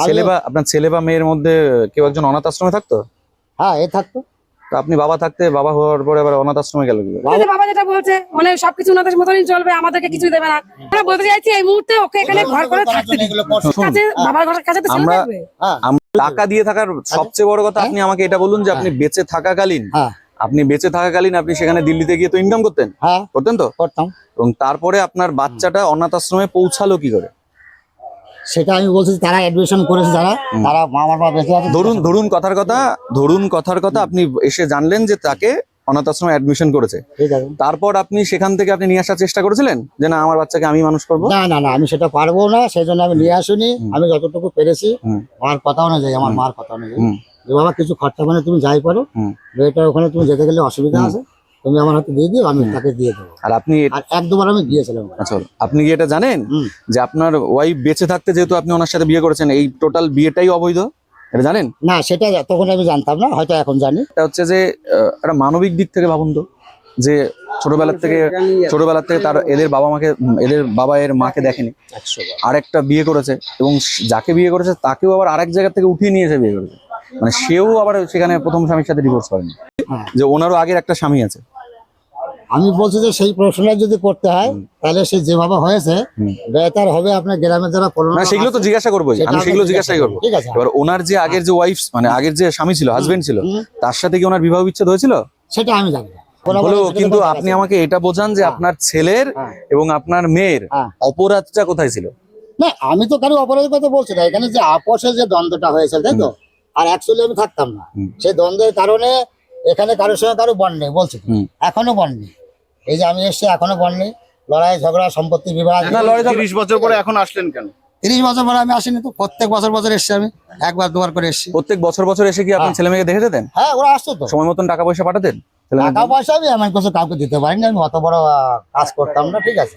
ছেলে বা আপনার ছেলে বা মেয়ের মধ্যে কেউ একজন অনাথ আশ্রমে থাকতো? হ্যাঁ এ থাকতো। তো আপনি বাবা থাকতে বাবা হওয়ার পরে আবার অনাথ আশ্রমে গেল কি বাবা যেটা বলছে মানে সবকিছু ওনাদের মতনই চলবে আমাদেরকে কিছুই দেবে না। আমরা বলতে চাইছি এই মুহূর্তে ওকে এখানে ঘর করে থাকতে দিন। বাবার ঘরের কাছে তো আমরা- হ্যাঁ। আমরা টাকা দিয়ে থাকার সবচেয়ে বড় কথা আপনি আমাকে এটা বলুন যে আপনি বেঁচে থাকাকালীন হ্যাঁ। আপনি বেঁচে থাকাকালীন আপনি সেখানে দিল্লিতে গিয়ে তো ইনকাম করতেন? হ্যাঁ। করতেন তো? করতাম। এবং তারপরে আপনার বাচ্চাটা অনাথ আশ্রমে পৌঁছালো কি করে? সেটা আমি বলছি তারা অ্যাডমিশন করেছে যারা তারা মা আমার বাবা বেঁচে আছে। ধরুন ধরুন কথার কথা ধরুন কথার কথা আপনি এসে জানলেন যে তাকে অনাথ আশ্রমে অ্যাডমিশন করেছে। ঠিক আছে। তারপর আপনি সেখান থেকে আপনি নিয়ে আসার চেষ্টা করেছিলেন? যে না আমার বাচ্চাকে আমি মানুষ করব? না না না আমি সেটা পারব না সেই জন্য আমি নিয়ে আসিনি। আমি যতটুকু পেরেছি হুম। মার কথা অনুযায়ী আমার মার কথা অনুযায়ী। যে বাবা কিছু খরচা মানে তুমি যাই পারো। মেয়েটা ওখানে তুমি যেতে গেলে অসুবিধা আছে। তুমি আমার হাতে দিয়ে দিও আমি তাকে দিয়ে দেবো। আর আপনি আর এক দুবার আমি গিয়েছিলাম আচ্ছা আপনি কি এটা জানেন? যে আপনার ওয়াইফ বেঁচে থাকতে যেহেতু আপনি ওনার সাথে বিয়ে করেছেন এই টোটাল বিয়েটাই অবৈধ? এটা জানেন? না সেটা তখন আমি জানতাম না হয়তো এখন জানি। এটা হচ্ছে যে একটা মানবিক দিক থেকে ভাবুন তো যে ছোটবেলার থেকে ছোটবেলার থেকে তার এদের বাবা মাকে এদের বাবা এর মাকে দেখেনি। আরেকটা বিয়ে করেছে এবং যাকে বিয়ে করেছে তাকেও আবার আরেক জায়গা থেকে উঠিয়ে নিয়েছে বিয়ে করেছে। মানে সেও আবার সেখানে প্রথম স্বামীর সাথে ডিভোর্স করেনি। হ্যাঁ। যে ওনারও আগের একটা স্বামী আছে। আমি বলছি যে সেই প্রশ্নটা যদি করতে হয় তাহলে সে যেভাবে হয়েছে। বেতার হবে আপনার গ্রামের যারা না সেগুলো তো জিজ্ঞাসা করবোই। সেটা আমি সেগুলো জিজ্ঞাসা জিজ্ঞাসাই করব। ঠিক আছে। এবার ওনার যে আগের যে ওয়াইফ মানে আগের যে স্বামী ছিল হাজবেন্ড ছিল তার সাথে কি ওনার বিবাহ বিচ্ছেদ হয়েছিল? সেটা আমি জানি হলো কিন্তু আপনি আমাকে এটা বোঝান যে হ্যাঁ। আপনার ছেলের হ্যাঁ। এবং আপনার মেয়ের হ্যাঁ। অপরাধটা কোথায় ছিল? না আমি তো কারও অপরাধের কথা বলছি না। এখানে যে আপোষের যে দ্বন্দ্বটা হয়েছে তাই তো? আর অ্যাকচুয়ালি আমি থাকতাম না। সেই দ্বন্দ্বের কারণে এখানে কারোর সঙ্গে কারও বন্ড নেই বলছি এখনও বন্ড নেই। এই যে আমি এসছি এখনও বন্ড নেই। লড়াই ঝগড়া সম্পত্তি বিবাদ। তিরিশ বছর পরে এখন আসলেন কেন? তিরিশ বছর পরে আমি আসিনি তো প্রত্যেক বছর বছর এসছি আমি একবার দুবার করে এসছি। প্রত্যেক বছর বছর এসে কি আপনি হ্যাঁ। ছেলে মেয়েকে দেখে যেতেন হ্যাঁ ওরা আসতো তো। সময় মতন টাকা পয়সা পাঠাতেন? টাকা পয়সা আমি এমন কিছু কাউকে দিতে পারিনি আমি অত বড় কাজ করতাম না ঠিক আছে।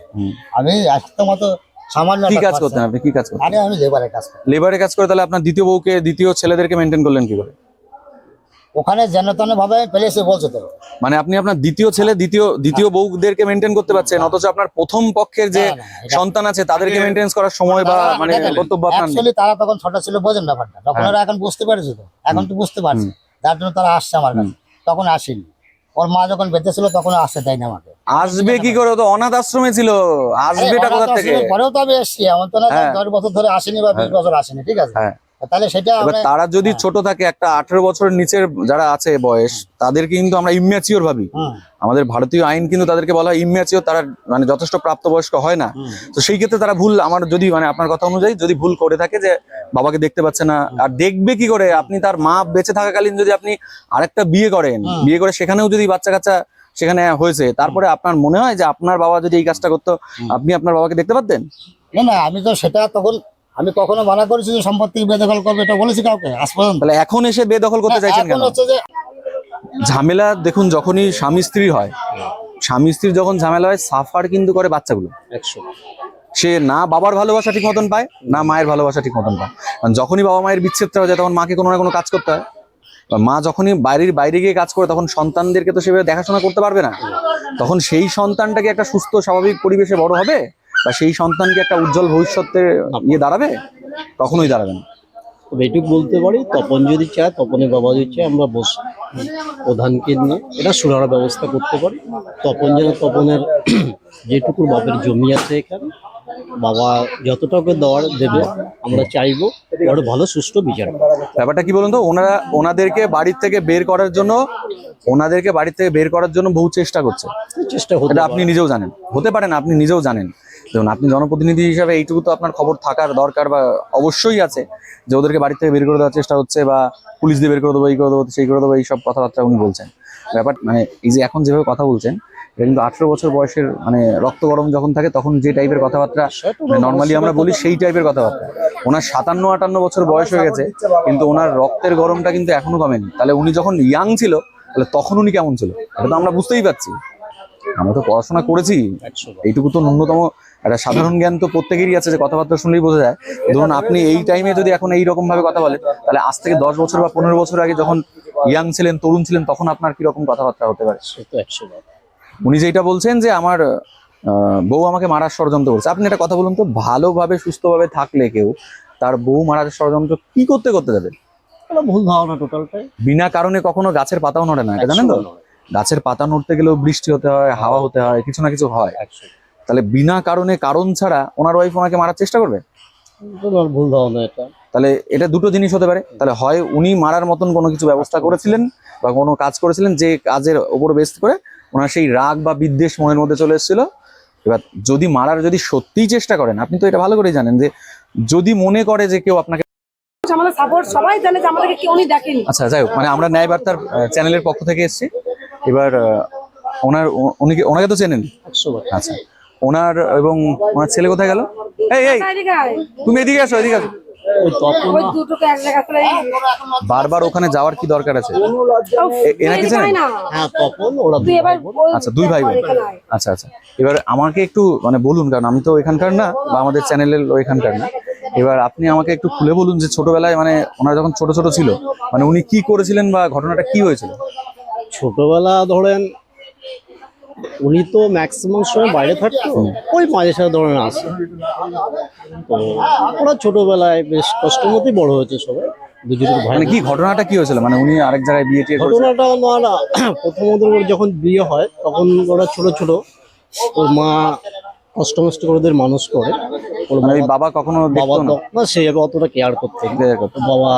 আমি আসতো মতো সামান্য কি কাজ করতেন আপনি? কি কাজ করতেন? আমি লেবারের কাজ লেবারে কাজ করে তাহলে আপনার দ্বিতীয় বউকে দ্বিতীয় ছেলেদেরকে মেনটেন করলেন কি করে ওখানে যেন ভাবে পেলেছে বলছে তো। মানে আপনি আপনার দ্বিতীয় ছেলে দ্বিতীয় দ্বিতীয় বউদেরকে মেনটেন করতে পারছেন অথচ আপনার প্রথম পক্ষের যে না, না, সন্তান আছে তাদেরকে মেনটেন করার সময় বা মানে কর্তব্য আপনার। তারা তখন ছোট ছিল বোঝেন ব্যাপারটা। তখন হ্যাঁ। ওরা এখন বুঝতে পেরেছে তো এখন তো বুঝতে পারছে। যার জন্য তারা আসছে আমার কাছে। তখন আসেনি। ওর মা যখন বেঁচে ছিল তখন আসতে দেয়নি আমাকে। আসবে কি করে? তো অনাথ আশ্রমে ছিল। আসবেটা আরে, কোথা থেকে? পরেও তো আমি এসছি। এমন তো না হ্যাঁ। দশ বছর ধরে আসেনি বা বিশ বছর আসেনি ঠিক আছে? হ্যাঁ। তাহলে সেটা তারা যদি ছোট থাকে একটা আঠেরো বছরের নিচের যারা আছে বয়স তাদেরকে কিন্তু আমরা ইম্যাচিওর ভাবি। আমাদের ভারতীয় আইন কিন্তু তাদেরকে বলা হয় ইম্যাচিওর তারা মানে যথেষ্ট প্রাপ্তবয়স্ক হয় না। তো সেই ক্ষেত্রে তারা ভুল আমার যদি মানে আপনার কথা অনুযায়ী যদি ভুল করে থাকে যে বাবাকে দেখতে পাচ্ছে না আর দেখবে কি করে? আপনি তার মা বেঁচে থাকাকালীন যদি আপনি আরেকটা বিয়ে করেন বিয়ে করে সেখানেও যদি বাচ্চা কাচ্চা সেখানে হয়েছে তারপরে আপনার মনে হয় যে আপনার বাবা যদি এই কাজটা করতো আপনি আপনার বাবাকে দেখতে পারতেন? না না আমি তো সেটা তখন আমি কখনো মানা করেছি যে সম্পত্তি বেদখল করবে এটা বলেছি কাউকে? আজ পর্যন্ত। এখন এসে বেদখল করতে চাইছেন এখন কেন? ঝামেলা দেখুন যখনই স্বামী স্ত্রী হয় স্বামী স্ত্রীর যখন ঝামেলা হয় সাফার কিন্তু করে বাচ্চাগুলো। সে না বাবার ভালোবাসা ঠিক মতন পায় না মায়ের ভালোবাসা ঠিক মতন পায়। কারণ যখনই বাবা মায়ের বিচ্ছেদটা হয়ে যায় তখন মাকে কোনো না কোনো কাজ করতে হয়। মা যখনই বাইরের বাইরে গিয়ে কাজ করে তখন সন্তানদেরকে তো সেভাবে দেখাশোনা করতে পারবে না। তখন সেই সন্তানটাকে একটা সুস্থ স্বাভাবিক পরিবেশে বড় হবে? বা সেই সন্তানকে একটা উজ্জ্বল ভবিষ্যতের ইয়ে দাঁড়াবে? কখনোই দাঁড়াবে না। তবে এটুকু বলতে পারি তপন যদি চায় তপনের বাবা যদি চায় আমরা বস প্রধানকে নিয়ে এটা সুরার ব্যবস্থা করতে পারি। তপন যেন তপনের যেটুকু বাপের জমি আছে এখানে বাবা যতটুকু দেওয়ার দেবে আমরা চাইব ওর ভালো সুষ্ঠু বিচার ব্যাপারটা কি বলুন তো? ওনারা ওনাদেরকে বাড়ির থেকে বের করার জন্য ওনাদেরকে বাড়ির থেকে বের করার জন্য বহু চেষ্টা করছে। চেষ্টা হতে আপনি নিজেও জানেন। হতে পারেন আপনি নিজেও জানেন। দেখুন, আপনি জনপ্রতিনিধি হিসাবে এইটুকু তো আপনার খবর থাকার দরকার বা অবশ্যই আছে যে ওদেরকে বাড়ি থেকে বের করে দেওয়ার চেষ্টা হচ্ছে বা পুলিশ দিয়ে বের করে দেবো, এই করে দেবো, সেই করে দেবো এইসব কথাবার্তা উনি বলছেন। ব্যাপার মানে এই যে এখন যেভাবে কথা বলছেন, এটা কিন্তু আঠেরো বছর বয়সের মানে রক্ত গরম যখন থাকে তখন যে টাইপের কথাবার্তা নর্মালি আমরা বলি সেই টাইপের কথাবার্তা। ওনার সাতান্ন, আটান্ন বছর বয়স হয়ে গেছে, কিন্তু ওনার রক্তের গরমটা কিন্তু এখনও কমেনি। তাহলে উনি যখন ইয়াং ছিল, তাহলে তখন উনি কেমন ছিল? এটা তো আমরা বুঝতেই পারছি। আমরা তো পড়াশোনা করেছি। এইটুকু তো ন্যূনতম একটা সাধারণ জ্ঞান তো প্রত্যেকেরই আছে যে কথাবার্তা শুনলেই বোঝা যায়। ধরুন আপনি এই টাইমে যদি এখন এই রকম ভাবে কথা বলেন তাহলে আজ থেকে দশ বছর বা পনেরো বছর আগে যখন ইয়াং ছিলেন তরুণ ছিলেন তখন আপনার কি রকম কথাবার্তা হতে পারে? উনি যেটা বলছেন যে আমার আহ, বউ আমাকে মারার ষড়যন্ত্র করছে। আপনি একটা কথা বলুন তো ভালোভাবে সুস্থভাবে থাকলে কেউ তার বউ মারা ষড়যন্ত্র কি করতে করতে যাবে? ভুল ধারণা টোটালটাই বিনা কারণে কখনো গাছের পাতাও নড়ে না এটা জানেন তো? গাছের পাতা নড়তে গেলেও বৃষ্টি হতে হয় হাওয়া হতে হয় কিছু না কিছু হয়। তাহলে বিনা কারণে কারণ ছাড়া ওনার ওয়াইফ ওনাকে মারার চেষ্টা করবে? ভুল ধারণা এটা। তাহলে এটা দুটো জিনিস হতে পারে। তাহলে হয় উনি মারার মতন কোনো কিছু ব্যবস্থা করেছিলেন বা কোনো কাজ করেছিলেন যে কাজের ওপর বেস করে ওনার সেই রাগ বা বিদ্বেষ মনের মধ্যে চলে এসেছিল। এবার যদি মারার যদি সত্যিই চেষ্টা করেন আপনি তো এটা ভালো করেই জানেন যে যদি মনে করে যে কেউ আপনাকে আমাদের সাপোর্ট সবাই জানে যে আমাদেরকে কেউ উনি দেখেনি। আচ্ছা যাই হোক মানে আমরা ন্যায় বার্তার চ্যানেলের পক্ষ থেকে এসেছি। এবার ওনার ও- উনি কি- ওনাকে তো চেনেন? আচ্ছা। ওনার এবং ওনার ছেলে কোথায় গেল? এই এই তুমি এদিকে আসো এদিকে আসো। ওই তপন ওই দুটোকে এক জায়গা করে বারবার ওখানে যাওয়ার কি দরকার আছে? এনাকে চেনেন? হ্যাঁ। আচ্ছা দুই ভাই। আচ্ছা আচ্ছা। এবার আমাকে একটু মানে বলুন কারণ আমি তো এখানকার না বা আমাদের চ্যানেলের এখানকার না। এবার আপনি আমাকে একটু খুলে বলুন যে ছোটবেলায় মানে ওনারা যখন ছোট ছোট ছিল মানে উনি কি করেছিলেন বা ঘটনাটা কি হয়েছিল? ছোটবেলা ধরেন উনি তো ম্যাক্সিমাম সময় বাইরে থাকতো ওই মাঝে সাথে ধরেন আসে। তো ওরা ছোটবেলায় বেশ কষ্ট মতোই বড় হয়েছে সবাই দুজনের ভাই। মানে কি ঘটনাটা কি হয়েছিল? মানে উনি আরেক জায়গায় বিয়ে টিয়ে করেছিলেন ঘটনাটা প্রথমত ওর যখন বিয়ে হয় তখন ওরা ছোট ছোট ওর মা কষ্ট মষ্ট করে ওদের মানুষ করে। ওর মানে ওই বাবা বাবা কখনো বাবা দেখতো না? তো- না সে অতটা কেয়ার care করতো বাবা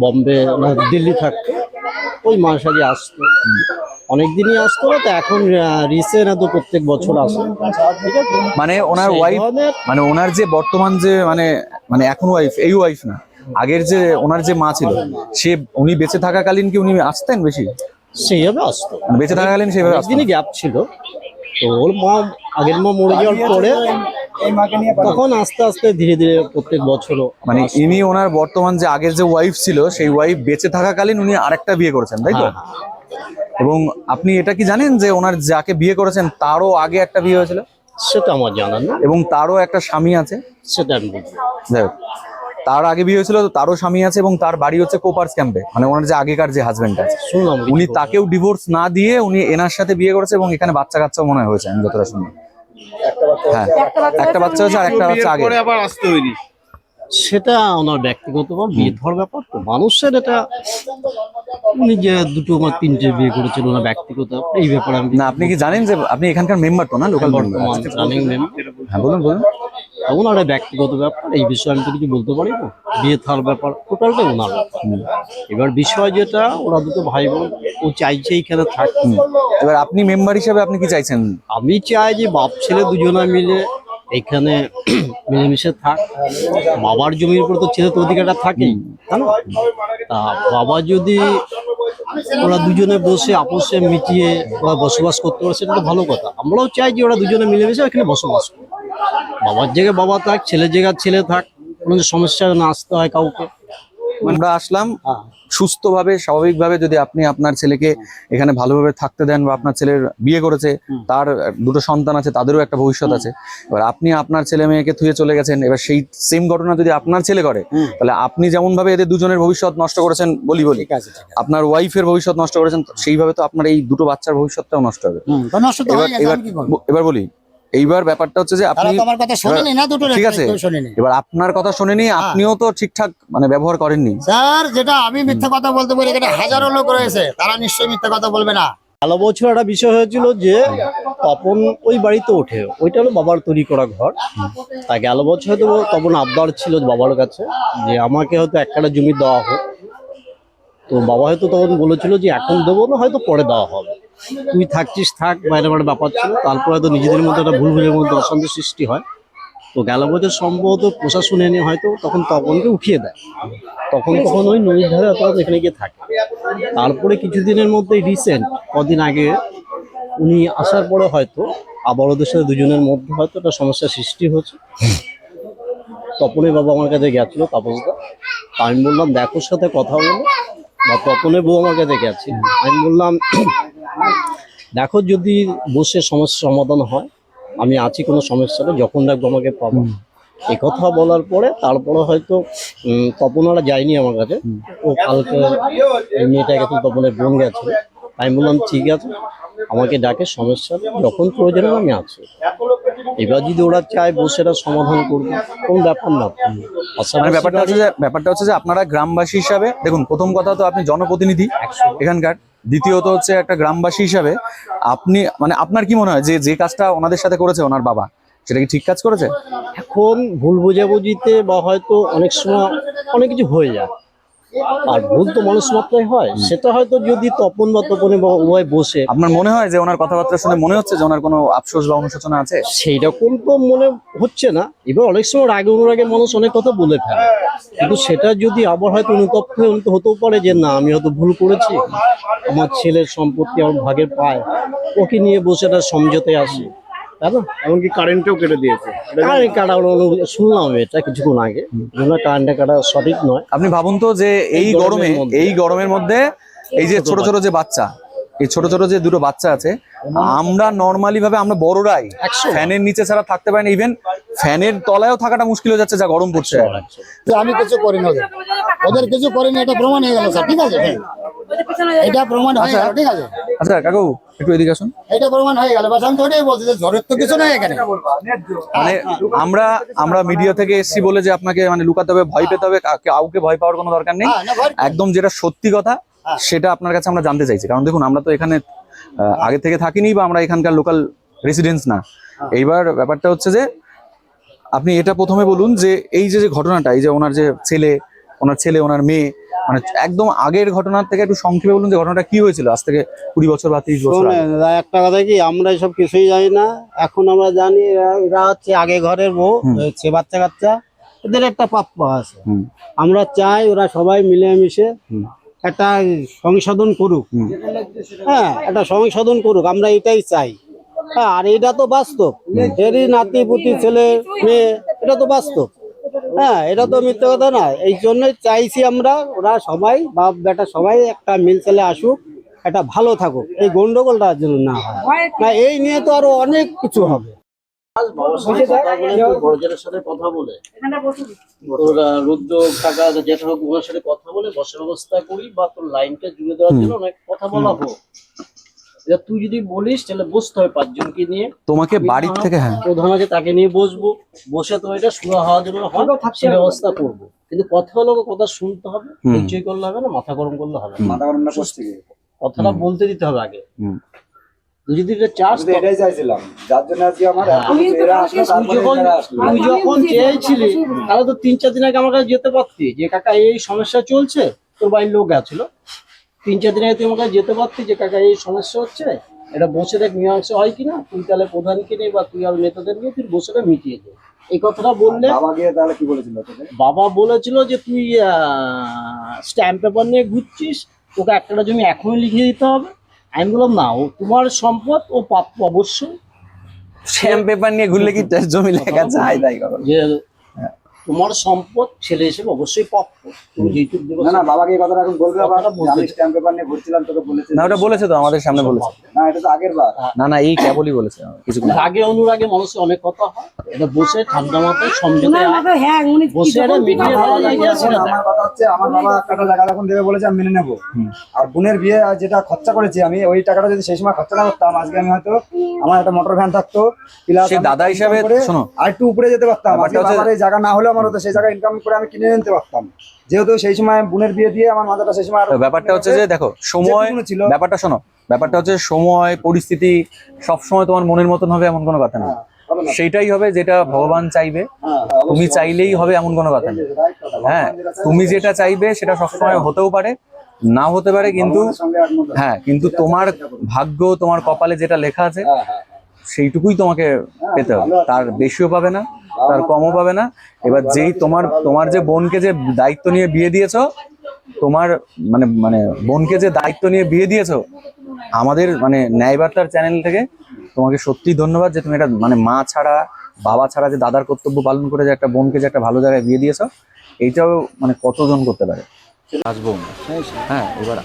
বম্বে না দিল্লি থাকতো। ওই মাসারি আসতো। অনেকদিনই আসতো না তো এখন রিসেন্ট তো প্রত্যেক বছর আসে। ঠিক আছে মানে ওনার ওয়াইফ মানে ওনার যে বর্তমান যে মানে মানে এখন ওয়াইফ এই ওয়াইফ না আগের যে ওনার যে মা ছিল সে উনি বেঁচে থাকাকালীন কি উনি আসতেন বেশি? সেইভাবে আসতো। বেঁচে থাকাকালীন সেইভাবে একদিনই গ্যাপ ছিল। তো ওর মা আগের মা মরে যাওয়ার পরে তখন আস্তে আস্তে ধীরে ধীরে প্রত্যেক বছরও মানে ইনি ওনার বর্তমান যে আগের যে ওয়াইফ ছিল সেই ওয়াইফ বেঁচে থাকাকালীন উনি আরেকটা বিয়ে করেছেন তাই তো? হ্যাঁ, এবং আপনি এটা কি জানেন যে ওনার যাকে বিয়ে করেছেন তারও আগে একটা বিয়ে হয়েছিল? সেটা আমার জানা না এবং তারও একটা স্বামী আছে? সেটা আমি বুঝি যাই হোক, তার আগে বিয়ে হয়েছিল তারও স্বামী আছে এবং তার বাড়ি হচ্ছে কোপার্স ক্যাম্পে। মানে ওনার যে আগেকার যে হাজবেন্ড আছে। শুনলাম উনি তাকেও ডিভোর্স না দিয়ে উনি এনার সাথে বিয়ে করেছে এবং এখানে বাচ্চা কাচ্চাও মনে হয় হয়েছে আমি যতটা শুনি। হ্যাঁ। একটা বাচ্চা হয়েছে আর একটা বাচ্চা আগে। সেটা ওনার ব্যক্তিগত ব্যাপার বিয়ে ধর ব্যাপার তো। মানুষের এটা উনি যে দুটো বা তিনটে বিয়ে করেছিল ওনার ব্যক্তিগত এই ব্যাপারে আমি না আপনি কি জানেন যে আপনি এখানকার মেম্বার তো না লোকাল বর্তমান রানিং মেম্বার হ্যাঁ বলুন বলুন। ওনার ব্যক্তিগত ব্যাপার এই বিষয়ে আমি তো কিছু বলতে পারি না বিয়ে থার ব্যাপার টোটালটাই ওনার ব্যাপার। এবার বিষয় যেটা ওরা দুটো ভাই বোন ও চাইছে এইখানে থাকতে এবার আপনি মেম্বার হিসাবে আপনি কি চাইছেন? আমি চাই যে বাপ ছেলে দুজনা মিলে এখানে মিলেমিশে থাক। বাবার জমির উপর তো ছেলে তো অধিকারটা থাকেই তাই না? তা বাবা যদি ওরা দুজনে বসে আপোষে মিটিয়ে ওরা বসবাস করতে পারে সেটা তো ভালো কথা। আমরাও চাই যে ওরা দুজনে মিলেমিশে এখানে বসবাস করে বাবার জায়গায় বাবা থাক ছেলের জায়গায় ছেলে থাক কোনো সমস্যা না আসতে হয় কাউকে। আমরা আসলাম হ্যাঁ। সুস্থভাবে স্বাভাবিকভাবে যদি আপনি আপনার ছেলেকে এখানে ভালোভাবে থাকতে দেন বা আপনার ছেলের বিয়ে করেছে তার দুটো সন্তান আছে তাদেরও একটা ভবিষ্যৎ আছে। এবার আপনি আপনার ছেলে মেয়েকে থুয়ে চলে গেছেন এবার সেই সেম ঘটনা যদি আপনার ছেলে করে তাহলে আপনি যেমন ভাবে এদের দুজনের ভবিষ্যৎ নষ্ট করেছেন বলি বলি। আপনার ওয়াইফের ভবিষ্যৎ নষ্ট করেছেন সেইভাবে তো আপনার এই দুটো বাচ্চার ভবিষ্যৎটাও নষ্ট হবে। এবার? এবার বলি এইবার ব্যাপারটা হচ্ছে যে আপনি আমার কথা শোনেনি না? দুটো ঠিক আছে। এবার আপনার কথা শুনেনি আপনিও তো ঠিকঠাক মানে ব্যবহার করেননি। স্যার যেটা আমি মিথ্যা কথা বলতে পারি এখানে হাজারো লোক রয়েছে তারা নিশ্চয়ই মিথ্যা কথা বলবে না। গেল বছর একটা বিষয় হয়েছিল যে তপন ওই বাড়িতে ওঠে। ওইটা হলো বাবার তৈরি করা ঘর। তা গেল বছর হয়তো তপন আবদার ছিল বাবার কাছে যে আমাকে হয়তো এক কাটা জমি দেওয়া হোক। তো বাবা হয়তো তখন বলেছিল যে এখন দেবো না হয়তো পরে দেওয়া হবে। তুই থাকছিস থাক বাইরে বাইরে ব্যাপার ছিল তারপর হয়তো নিজেদের মধ্যে একটা ভুল ভুলের মধ্যে অশান্তি সৃষ্টি হয়। তো গেল বছর সম্ভবত প্রশাসন এনে হয়তো তখন তপনকে উঠিয়ে দেয়। তখন তখন ওই নদীর ধারে অথবা এখানে গিয়ে থাকে। তারপরে কিছুদিনের মধ্যে রিসেন্ট কদিন আগে উনি আসার পরে হয়তো আবার ওদের সাথে দুজনের মধ্যে হয়তো একটা সমস্যার সৃষ্টি হয়েছে। তপনের বাবা আমার কাছে গেছিল তাপসদা। আমি বললাম দেখোর সাথে কথা বলো। বা তপনের বউ আমার কাছে গেছে। আমি বললাম দেখো যদি বসে সমস্যার সমাধান হয় আমি আছি কোনো সমস্যা যখন ডাকবো আমাকে পাবো। এই কথা বলার পরে তারপরে হয়তো তপনারা যায়নি আমার কাছে। ও কালকে মেয়েটা গেছে তপনের বোন গেছে আমি বললাম ঠিক আছে আমাকে ডাকে সমস্যা যখন প্রয়োজন আমি আছি। এবার যদি ওরা চায় বসে সমাধান করবে কোন ব্যাপার না। ব্যাপারটা হচ্ছে যে ব্যাপারটা হচ্ছে যে আপনারা গ্রামবাসী হিসাবে দেখুন প্রথম কথা তো আপনি জনপ্রতিনিধি এখানকার। দ্বিতীয়ত হচ্ছে একটা গ্রামবাসী হিসাবে আপনি মানে আপনার কি মনে হয় যে যে কাজটা ওনাদের সাথে করেছে ওনার বাবা, সেটা কি ঠিক কাজ করেছে? এখন ভুল বোঝাবুঝিতে বা হয়তো অনেক সময় অনেক কিছু হয়ে যায়। আর ভুল তো মানুষ মাত্রাই হয় সেটা হয়তো যদি তপন বা তপনে উভয় বসে। আপনার মনে হয় যে ওনার কথাবার্তা শুনে মনে হচ্ছে যে ওনার কোনো আফসোস বা অনুশোচনা আছে? সেই রকম তো মনে হচ্ছে না। এবার অনেক সময় আগে অনুরাগে মানুষ অনেক কথা বলে ফেলে। কিন্তু সেটা যদি আবার হয়তো অনুতপ্ত হয়ে অনুত হতেও পারে যে না আমি হয়তো ভুল করেছি। আমার ছেলের সম্পত্তি আমার ভাগের পায়। ওকে নিয়ে বসে একটা সমঝোতে আসি। এমনকি কারেন্টও কেটে দিয়েছে। কারেন্ট কাটা শুনলাম এটা কিছুক্ষণ আগে। কারেন্টটা কাটা সঠিক নয়। আপনি ভাবুন তো যে এই এই গরমে এই গরমের মধ্যে এই যে ছোট ছোট যে বাচ্চা এই ছোট ছোট যে দুটো বাচ্চা আছে আমরা নর্মালি ভাবে আমরা বড়রাই। ফ্যানের নিচে ছাড়া থাকতে পারি না ইভেন ফ্যানের তলায়ও থাকাটা মুশকিল হয়ে যাচ্ছে যা গরম পড়ছে। আমি কিছু করিনি ওদের ওদের কিছু করিনি এটা প্রমাণ হয়ে গেল স্যার ঠিক আছে? এটা প্রমাণ হয়ে গেল ঠিক আছে? আচ্ছা কাকু একটু এদিকে আসুন। এটা প্রমাণ হয়ে গেল বাস আমি তো বলছি যে ঝড়ের তো কিছু নেই এখানে। মানে আমরা আমরা মিডিয়া থেকে এসেছি বলে যে আপনাকে মানে লুকাতে হবে ভয় পেতে হবে কাউকে ভয় পাওয়ার কোনো দরকার নেই। হ্যাঁ, না, একদম যেটা সত্যি কথা সেটা আপনার কাছে আমরা জানতে চাইছি। কারণ দেখুন আমরা তো এখানে আগে থেকে থাকিনি বা আমরা এখানকার লোকাল রেসিডেন্স না। এইবার ব্যাপারটা হচ্ছে যে আপনি এটা প্রথমে বলুন যে এই যে যে ঘটনাটা এই যে ওনার যে ছেলে ওনার ছেলে ওনার মেয়ে মানে একদম আগের ঘটনার থেকে একটু সংক্ষেপে বলুন যে ঘটনাটা কি হয়েছিল? আজ থেকে কুড়ি বছর বা তিরিশ বছর একটা কথা কি আমরা এসব কিছুই জানি না। এখন আমরা জানি এরা- হচ্ছে আগে ঘরের বউ। হচ্ছে বাচ্চা কাচ্চা এদের একটা প্রাপ্য আছে। আমরা চাই ওরা সবাই মিলেমিশে। একটা সংশোধন করুক। হ্যাঁ একটা সংশোধন করুক আমরা এটাই চাই। আর এটা তো বাস্তব। এরই নাতি, পুতি, ছেলে, মেয়ে, এটা তো বাস্তব। হ্যাঁ এটা তো মিথ্যে কথা না। এই জন্যই চাইছি আমরা, ওরা সবাই, বাপ, বেটা সবাই একটা মিল ছেলে আসুক, একটা ভালো থাকুক। এই গন্ডগোলটা যেন না হয়। না, এই নিয়ে তো আরও অনেক কিছু হবে। সাথে কথা বলে। সাথে কথা বলে বসার ব্যবস্থা করি, বা তোর লাইনটা জুড়ে দেওয়ার জন্য অনেক কথা বলা হোক। তুই যদি বলিস তাহলে বসতে হবে পাঁচজনকে নিয়ে। তোমাকে বাড়ির থেকে হ্যাঁ। প্রধান আছে তাকে নিয়ে বসবো। বসে তো এটা শুরু হওয়ার জন্য হয় সে ব্যবস্থা করব। কিন্তু কথা হলো কথা শুনতে হবে নিশ্চয় করলে হবে না মাথা গরম করলে হবে মাথা গরম না করছি কথাটা বলতে দিতে হবে আগে। হুম। যদি এটা চাস এটাই চাইছিলাম। যার জন্য আজকে আমার তুই যখন চেয়েছিলি তাহলে তো তিন চার দিন আগে আমার কাছে যেতে পারতি। যে কাকা এই সমস্যা চলছে তোর বাড়ির লোক গেছিল। তিন চার দিন আগে তুই আমার কাছে যেতে পারতি যে কাকা এই সমস্যা হচ্ছে এটা বসে দেখ মীমাংসা হয় কিনা তুই তাহলে প্রধানকে নিয়ে বা তুই আর নেতাদের নিয়ে তুই বসে দেখ মিটিয়ে দে। এই কথাটা বললে বাবা গিয়ে তাহলে কি বলেছিল বাবা বলেছিল যে তুই স্ট্যাম্প পেপার নিয়ে ঘুরছিস তোকে একটা জমি এখনই লিখে দিতে হবে। আমি বললাম না ও তোমার সম্পদ ও প্রাপ্য অবশ্যই। স্ট্যাম্প পেপার নিয়ে ঘুরলে কি জমি লেখা যায়? তাই করো যে তোমার সম্পদ ছেলে হিসেবে অবশ্যই প্রাপ্য তুমি যেটুকু না না বাবাকে এই কথাটা এখন বলবে আবার। আমি স্ট্যাম্প পেপার নিয়ে ঘুরছিলাম তোকে বলেছে না ওটা বলেছে তো আমাদের সামনে বলেছে। না এটা তো আগের বার। না না এই কেবলই বলেছে আগে। অনুরাগে মানুষের অনেক কথা হয়। এটা বসে ঠান্ডা মাথায় সমঝোতে হ্যাঁ উনি বসে মিটিয়ে হলো, আমার কথা হচ্ছে আমার বাবা একটা জায়গা যখন দেবে বলেছে আমি মেনে নেব। আর বোনের বিয়ে আর যেটা খরচা করেছি আমি ওই টাকাটা যদি সেই সময় খরচা না করতাম আজকে আমি হয়তো আমার একটা মোটর ভ্যান থাকতো দাদা হিসাবে শোনো। আর একটু উপরে যেতে পারতাম। এই জায়গা না হলেও আমার হতো সেই জায়গা ইনকাম করে আমি কিনে নিতে পারতাম। যেহেতু সেই সময় বোনের বিয়ে দিয়ে আমার মাথাটা সেই সময় ব্যাপারটা হচ্ছে যে দেখো সময় ছিল। ব্যাপারটা শোনো ব্যাপারটা হচ্ছে সময় পরিস্থিতি সবসময় তোমার মনের মতন হবে এমন কোনো কথা না। হবে না। সেইটাই হবে যেটা ভগবান চাইবে। হ্যাঁ, তুমি চাইলেই হবে এমন কোনো কথা নেই হ্যাঁ তুমি যেটা চাইবে সেটা সবসময় হতেও পারে না হতে পারে কিন্তু। হ্যাঁ কিন্তু তোমার ভাগ্য তোমার কপালে যেটা লেখা আছে হ্যাঁ, হ্যাঁ, সেইটুকুই তোমাকে পেতে হবে। তার বেশিও পাবে না তার কমও পাবে না এবার যেই তোমার তোমার যে বোনকে যে দায়িত্ব নিয়ে বিয়ে দিয়েছ, তোমার মানে মানে বোনকে যে দায়িত্ব নিয়ে বিয়ে দিয়েছ, আমাদের মানে ন্যায়বার্তার চ্যানেল থেকে তোমাকে সত্যি ধন্যবাদ যে তুমি এটা মানে মা ছাড়া, বাবা ছাড়া যে দাদার কর্তব্য পালন করে যে একটা বোনকে যে একটা ভালো জায়গায় বিয়ে দিয়েছ, এইটাও মানে কতজন করতে পারে আমরা। হ্যাঁ এবার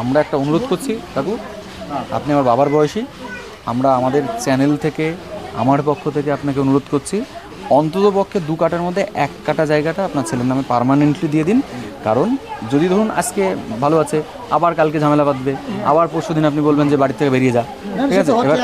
আমরা একটা অনুরোধ করছি, কাকু, আপনি আমার বাবার বয়সী, আমরা আমাদের চ্যানেল থেকে, আমার পক্ষ থেকে আপনাকে অনুরোধ করছি অন্তত পক্ষে দু কাটার মধ্যে এক কাটা জায়গাটা আপনার ছেলের নামে পারমানেন্টলি দিয়ে দিন। কারণ যদি ধরুন আজকে ভালো আছে, আবার কালকে ঝামেলা বাঁধবে, আবার পরশু দিন আপনি বলবেন যে বাড়ি থেকে বেরিয়ে যা। ঠিক আছে? এবার